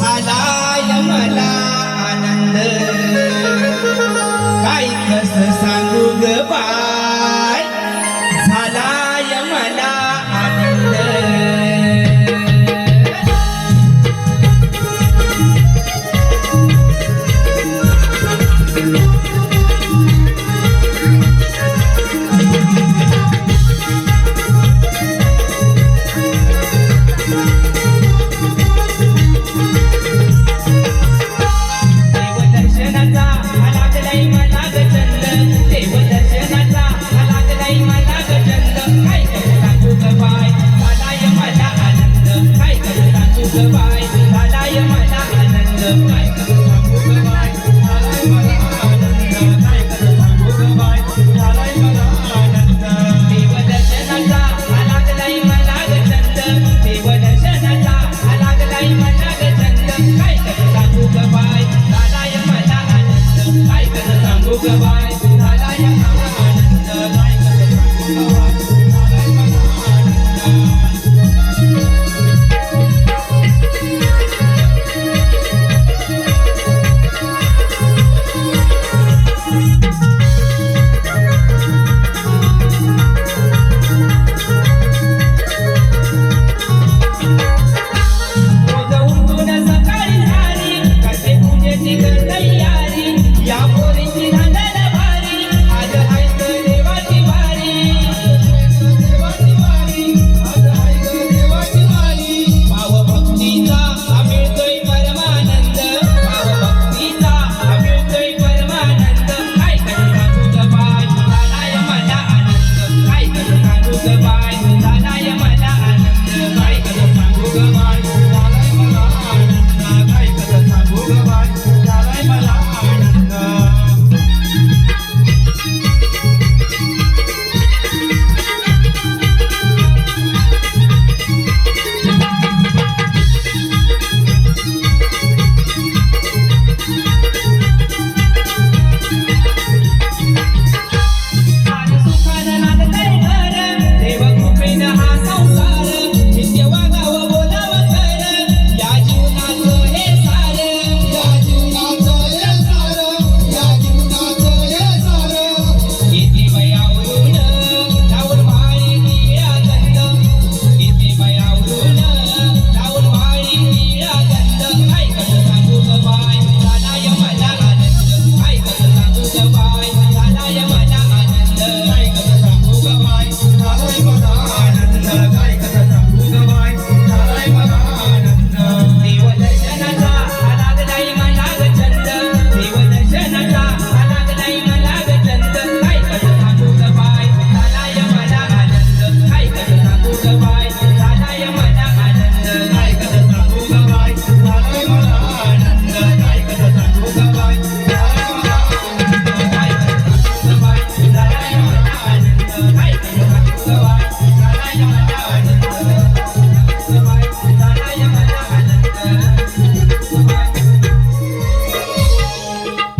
झालाय मला आनंद. काय कस सांगू ग बा? survive. The divine.